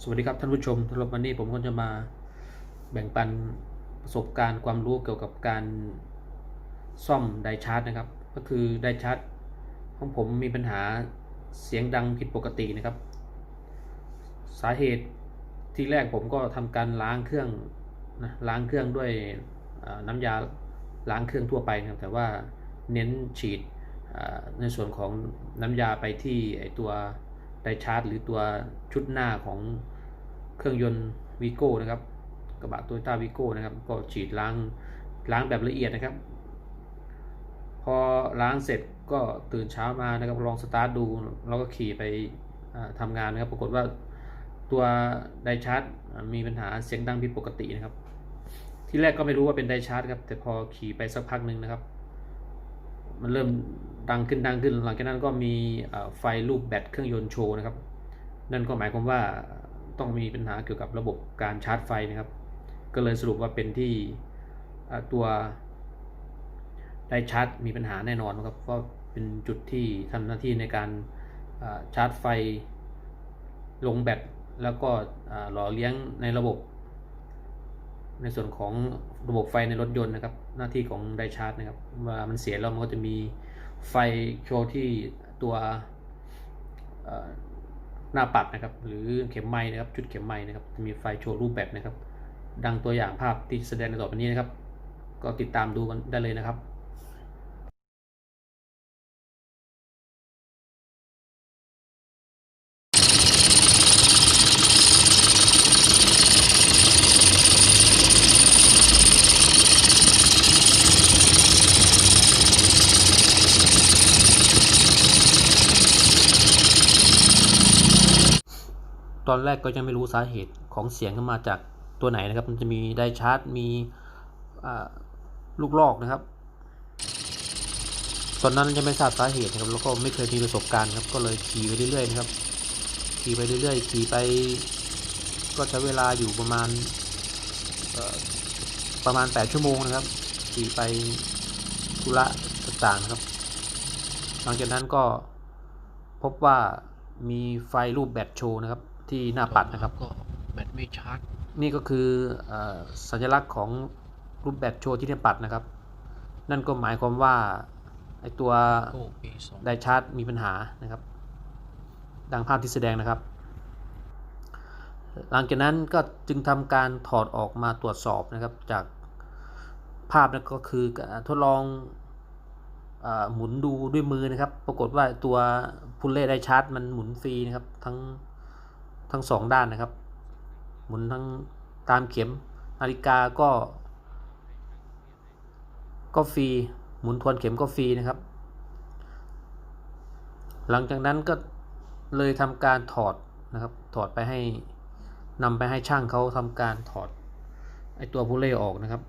สวัสดีครับท่านผู้ชมสำหรับวันนี้ผมก็จะมาแบ่งปันประสบการณ์ความรู้เกี่ยวกับการซ่อมไดชาร์จนะครับ ก็คือไดชาร์จของผมมีปัญหาเสียงดังผิดปกตินะครับ สาเหตุที่แรกผมก็ทำการล้างเครื่องนะล้างเครื่องด้วยน้ำยาล้างเครื่องทั่วไปนะครับ แต่ว่าเน้นฉีดในส่วนของน้ำยาไปที่ไอตัว ไดชาร์จหรือตัวชุดหน้าของเครื่องยนต์วีโก้นะครับกระบะโตโยต้าวีโก้นะครับ ก็ฉีดล้างล้างแบบละเอียดนะครับ พอล้างเสร็จก็ตื่นเช้ามานะครับลองสตาร์ทดูแล้วก็ขี่ไปอ่าทำงานนะครับ ปรากฏว่าตัวไดชาร์จมีปัญหาเสียงดังผิดปกตินะครับ ที่แรกก็ไม่รู้ว่าเป็นไดชาร์จครับแต่พอขี่ไปสักพักหนึ่งนะครับ มันเริ่ม ดังขึ้นดังขึ้น หลังจากนั้นก็มีไฟรูปแบตเครื่องยนต์โชว์นะครับ นั่นก็หมายความว่าต้องมีปัญหาเกี่ยวกับระบบการชาร์จไฟนะครับ ก็เลยสรุปว่าเป็นที่ตัวได้ชาร์จมีปัญหาแน่นอนนครับเพราะเป็นจุดที่ทำหน้าที่ในการชาร์จไฟลงแบตแล้วก็หล่อเลี้ยงในระบบ ในส่วนของระบบไฟในรถยนต์นะครับ หน้าที่ของไดชาร์จนะครับว่ามันเสียแล้วมันก็จะมี ไฟโชว์ที่ตัวหน้าปัดนะครับ หรือเข็มไม้นะครับจุดเข็มไม้นะครับจะมีไฟโชว์รูปแบบนะครับ ดังตัวอย่างภาพที่แสดงในต่อไปนี้นะครับ ก็ติดตามดูกันได้เลยนะครับ ตอนแรกก็ยังไม่รู้สาเหตุของเสียงเข้ามาจากตัวไหนนะครับ มันจะมีไดชาร์จมีลูกลอกนะครับ ตอนนั้นยังไม่ทราบสาเหตุนะครับ แล้วก็ไม่เคยมีประสบการณ์ครับ ก็เลยขี่ไปเรื่อยๆนะครับ ขี่ไปเรื่อยๆ ขี่ไป ก็ใช้เวลาอยู่ประมาณประมาณ 8 ชั่วโมงนะครับ ขี่ไปธุระต่างๆนะครับ หลังจากนั้นก็พบว่ามีไฟรูปแบตโชว์นะครับ ที่หน้าปัดนะครับก็แบตไม่ชาร์จนี่ก็คือเออสัญลักษณ์ของรูปแบตโชว์ที่หน้าปัดนะครับ นั่นก็หมายความว่าไอตัวโก้ปีสองไดชาร์จมีปัญหานะครับ ดังภาพที่แสดงนะครับ หลังจากนั้นก็จึงทำการถอดออกมาตรวจสอบนะครับ จากภาพนั่นก็คือการทดลองเออหมุนดูด้วยมือนะครับ ปรากฏว่าตัวพุลเล่ไดชาร์จมันหมุนฟรีนะครับ ทั้ง ทั้งสองด้านนะครับ หมุนทั้งตามเข็มนาฬิกาก็ ก็ฟรีหมุนทวนเข็มก็ฟรีนะครับ หลังจากนั้นก็เลยทำการถอดนะครับ ถอดไปให้นำไปให้ช่างเขาทำการถอดไอตัวพุลเล่ออกนะครับ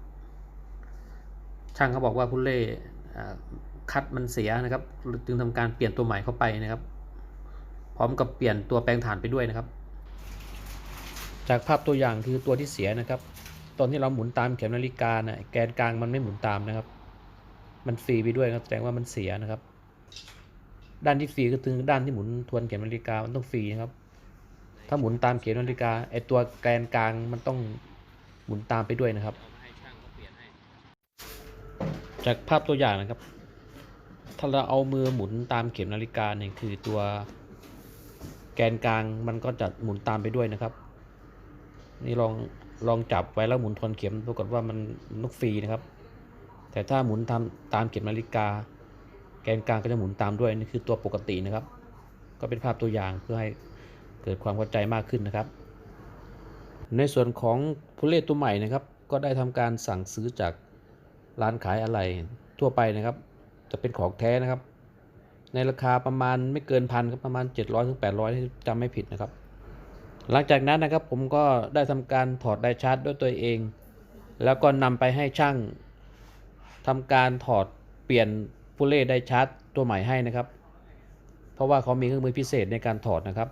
ช่างเขาบอกว่าพุลเล่คัดมันเสียนะครับจึงทำการเปลี่ยนตัวใหม่เข้าไปนะครับ พร้อมกับเปลี่ยนตัวแปลงฐานไปด้วยนะครับ จากภาพตัวอย่างคือตัวที่เสียนะครับ ตอนที่เราหมุนตามเข็มนาฬิกานะแกนกลางมันไม่หมุนตามนะครับ มันฟรีไปด้วยครับแสดงว่ามันเสียนะครับ ด้านที่ฟรีก็คือด้านที่หมุนทวนเข็มนาฬิกามันต้องฟรีนะครับ ถ้าหมุนตามเข็มนาฬิกาไอตัวแกนกลางมันต้องหมุนตามไปด้วยนะครับ จากภาพตัวอย่างนะครับ ถ้าเราเอามือหมุนตามเข็มนาฬิกาเนี่ยคือตัวแกนกลางมันก็จะหมุนตามไปด้วยนะครับ นี่ลองลองจับไว้แล้วหมุนทวนเข็มปรากฏว่ามันนต้องฟรีนะครับ แต่ถ้าหมุนตามตามเข็มนาฬิกา แกนกลางก็จะหมุนตามด้วยนี่คือตัวปกตินะครับ ก็เป็นภาพตัวอย่างเพื่อให้เกิดความเข้าใจมากขึ้นนะครับ ในส่วนของผู้เล่นตัวใหม่นะครับ ก็ได้ทำการสั่งซื้อจากร้านขายอะไหล่ทั่วไปนะครับ จะเป็นของแท้นะครับ ในราคาประมาณไม่เกินพันครับประมาณ 700ถึง800ที่จำไม่ผิดนะครับ หลังจากนั้นนะครับผมก็ได้ทำการถอดไดชาร์จด้วยตัวเอง แล้วก็นำไปให้ช่างทำการถอดเปลี่ยนผู้เล่ไดชาร์จตัวใหม่ให้นะครับ เพราะว่าเขามีเครื่องมือพิเศษในการถอดนะครับ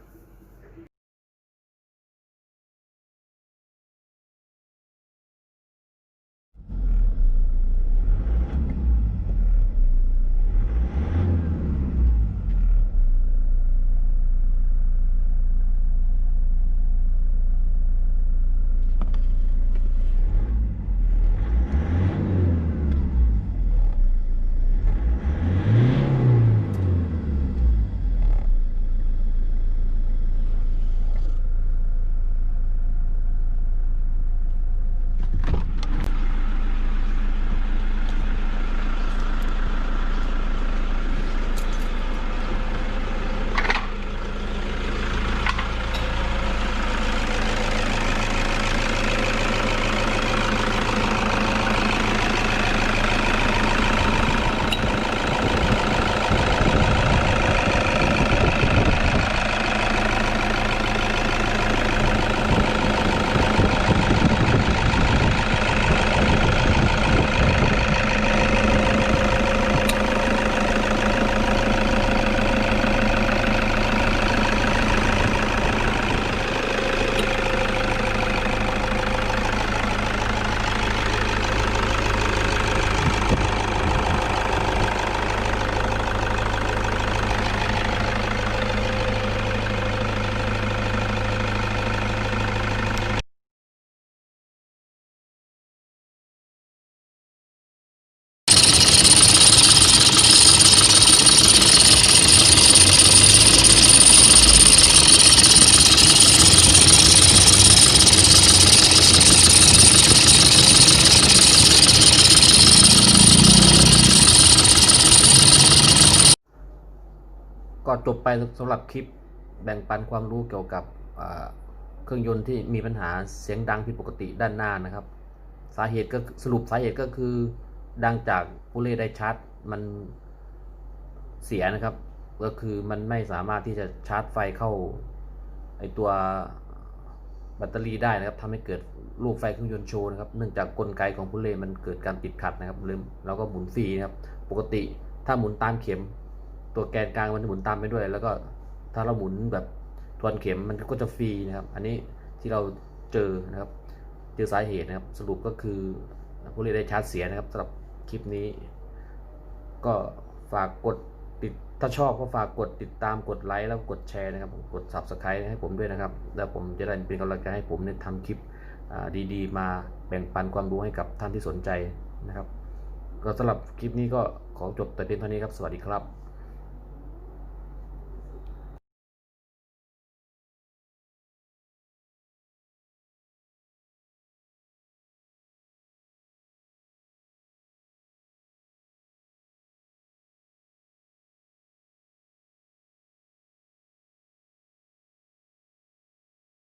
จบไปสำหรับคลิปแบ่งปันความรู้เกี่ยวกับเครื่องยนต์ที่มีปัญหาเสียงดังผิดปกติด้านหน้านะครับ สาเหตุก็สรุปสาเหตุก็คือดังจากผู้เล่ได้ชาร์จมันเสียนะครับ ก็คือมันไม่สามารถที่จะชาร์จไฟเข้าไอตัวแบตเตอรี่ได้นะครับทำให้เกิดลูกไฟเครื่องยนต์โชว์นะครับเนื่องจากกลไกของผู้เล่นมันเกิดการติดขัดนะครับลืมแล้วก็หมุนฟรีนะครับปกติถ้าหมุนตามเข็ม ตัวแกนกลางมันจะหมุนตามไปด้วย แล้วก็ถ้าเราหมุนแบบทวนเข็มมันก็จะฟรีนะครับ อันนี้ที่เราเจอนะครับ เจอสาเหตุนะครับ สรุปก็คือผู้เล่นได้ชาร์จเสียนะครับสำหรับคลิปนี้ ก็ฝากกดติดถ้าชอบก็ฝากกดติดตามกดไลค์แล้วกดแชร์นะครับ กด subscribe ให้ผมด้วยนะครับ แล้วผมจะได้เป็นกำลังใจให้ผมเนี่ยทำคลิปดีๆ มาแบ่งปันความรู้ให้กับท่านที่สนใจนะครับ ก็สำหรับคลิปนี้ก็ขอจบแต่เพียงเท่านี้ครับ สวัสดีครับ